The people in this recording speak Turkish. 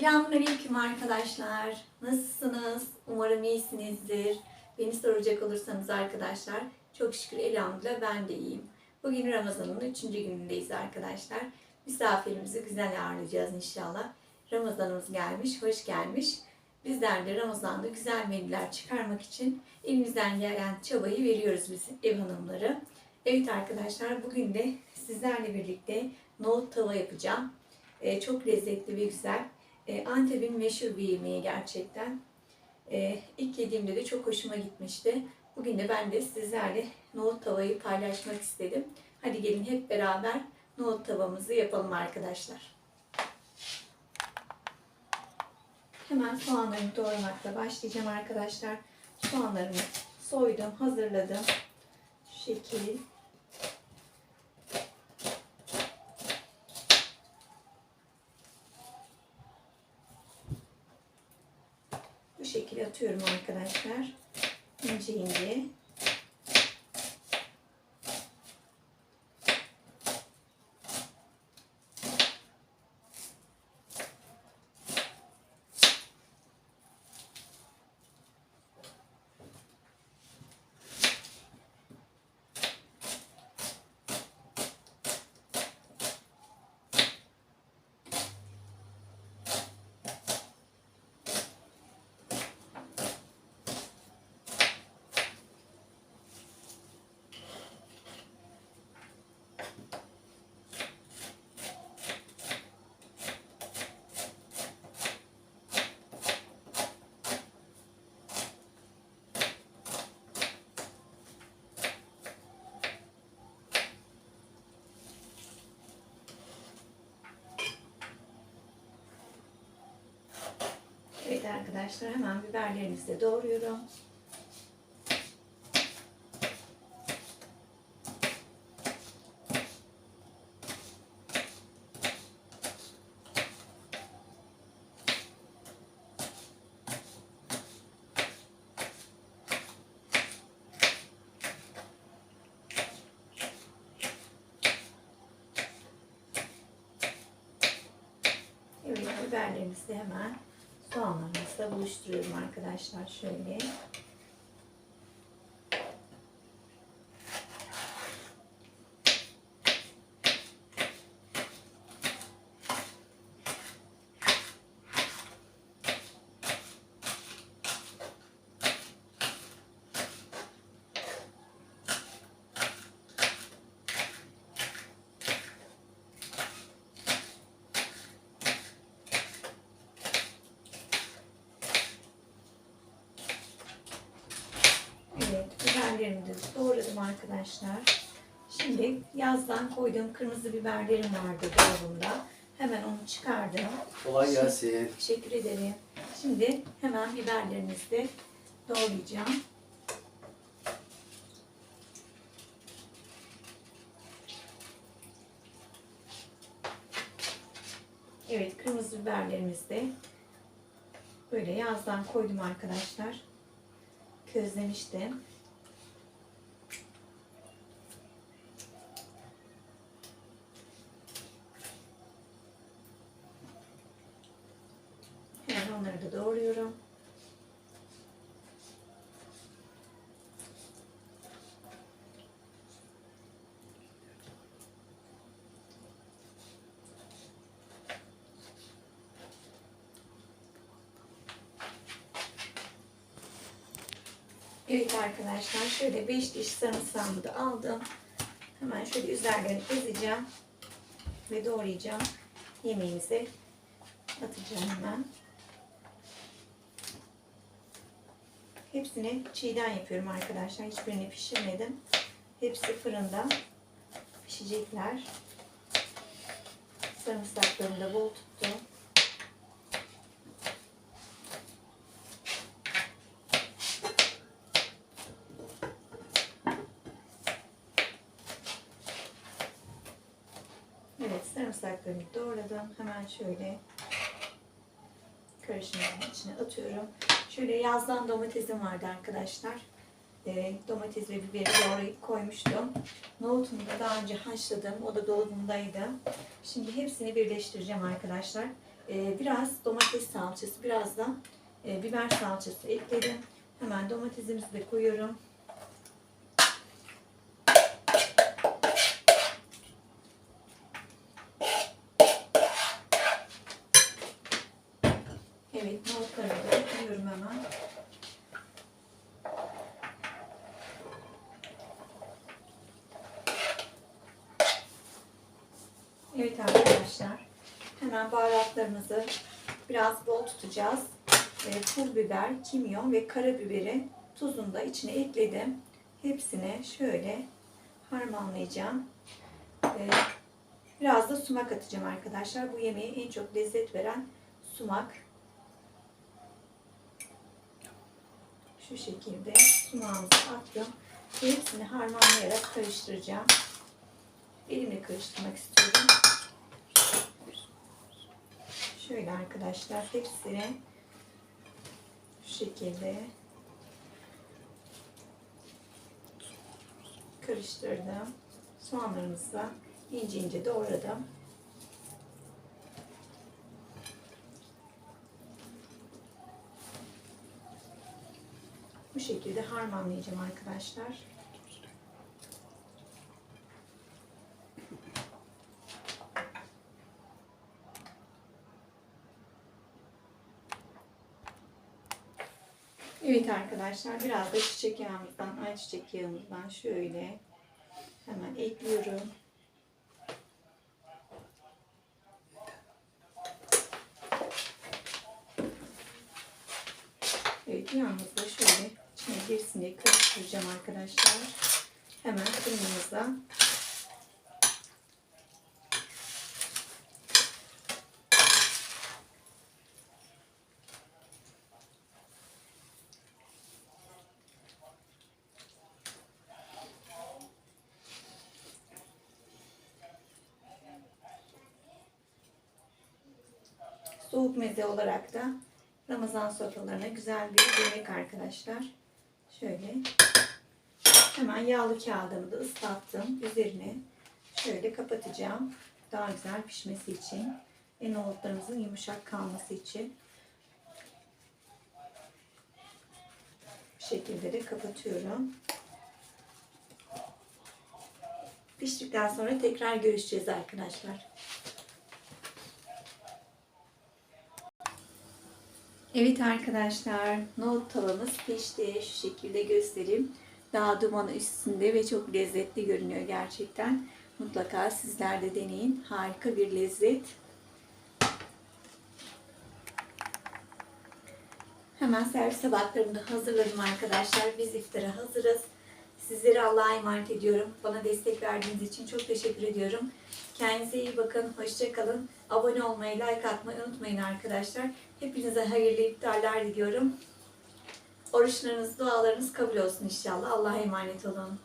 Selamünaleyküm arkadaşlar. Nasılsınız? Umarım iyisinizdir. Beni soracak olursanız arkadaşlar, çok şükür elhamdülillah ben de iyiyim. Bugün Ramazan'ın 3. günündeyiz arkadaşlar. Misafirimizi güzel ağırlayacağız inşallah. Ramazanımız gelmiş, hoş gelmiş. Bizler de Ramazan'da güzel menüler çıkarmak için elimizden gelen çabayı veriyoruz biz ev hanımları. Evet arkadaşlar bugün de sizlerle birlikte nohut tava yapacağım. Ee, çok lezzetli ve güzel. Ee, Antep'in meşhur bir yemeği gerçekten. Ee, ilk yediğimde de çok hoşuma gitmişti. Bugün de ben de sizlerle nohut tavayı paylaşmak istedim. Hadi gelin hep beraber nohut tavamızı yapalım arkadaşlar. Hemen soğanlarımı doğramakla başlayacağım arkadaşlar. Soğanlarımı soydum, hazırladım. Şu şekil. Bu şekilde atıyorum arkadaşlar. İnce ince. Evet arkadaşlar hemen biberlerinizi de doğruyorum. Biberlerimizi de hemen soğanlarımızla buluşturuyorum arkadaşlar şöyle. Evet, biberlerimi de doğradım arkadaşlar. Şimdi yazdan koyduğum kırmızı biberlerim vardı dolabımda. Hemen onu çıkardım. Kolay gelsin. Teşekkür ederim. Şimdi hemen biberlerimizi de doğrayacağım. Evet, kırmızı biberlerimizi de böyle yazdan koydum arkadaşlar. Közlemiştim. Hemen onları da doğruyorum. Evet arkadaşlar şöyle 5 diş sarımsağımı da aldım. Hemen şöyle üzerlerini ezeceğim ve doğrayacağım. Yemeğimize atacağım hemen. Hepsini çiğden yapıyorum arkadaşlar. Hiçbirini pişirmedim. Hepsi fırında pişecekler. Sarımsaklarını da bol tuttum. Evet sarımsaklarını doğradım. Hemen şöyle karışımın içine atıyorum. Şöyle yazdan domatesim vardı arkadaşlar. Ee, domates ve biberi doğrayıp koymuştum. Nohutumu da daha önce haşladım. O da dolabımdaydı. Şimdi hepsini birleştireceğim arkadaşlar. e, biraz domates salçası, biraz da e, biber salçası ekledim. Hemen domatesimizi de koyuyorum. Nohutlarımı da ekliyorum hemen. Evet arkadaşlar, hemen baharatlarımızı biraz bol tutacağız. E, pul biber, kimyon ve karabiberin tuzunu da içine ekledim. Hepsine şöyle harmanlayacağım. E, biraz da sumak atacağım arkadaşlar. Bu yemeğe en çok lezzet veren sumak. Şu şekilde sumağımızı attım. Hepsini harmanlayarak karıştıracağım. Elimle karıştırmak istiyorum. Şöyle arkadaşlar hepsini şu şekilde karıştırdım. Soğanlarımızı ince ince doğradım. Şekilde harmanlayacağım arkadaşlar. Evet arkadaşlar biraz da çiçek yağımızdan, ayçiçek yağımızdan şöyle hemen ekliyorum. Evet yağımızı şöyle girsin diye karıştıracağım arkadaşlar. Hemen fırınımıza soğuk meze olarak da Ramazan sofralarına güzel bir yemek arkadaşlar. Şöyle hemen yağlı kağıdımı da ıslattım. Üzerine şöyle kapatacağım. Daha güzel pişmesi için ve nohutlarımızın yumuşak kalması için. Bu şekilde de kapatıyorum. Piştikten sonra tekrar görüşeceğiz arkadaşlar. Evet arkadaşlar, nohut tavamız pişti. Şu şekilde göstereyim. Daha dumanı üstünde ve çok lezzetli görünüyor gerçekten. Mutlaka sizler de deneyin. Harika bir lezzet. Hemen servis tabaklarımı da hazırladım arkadaşlar. Biz iftara hazırız. Sizleri Allah'a emanet ediyorum. Bana destek verdiğiniz için çok teşekkür ediyorum. Kendinize iyi bakın. Hoşçakalın. Abone olmayı, like atmayı unutmayın arkadaşlar. Hepinize hayırlı iftarlar diliyorum. Oruçlarınız, dualarınız kabul olsun inşallah. Allah'a emanet olun.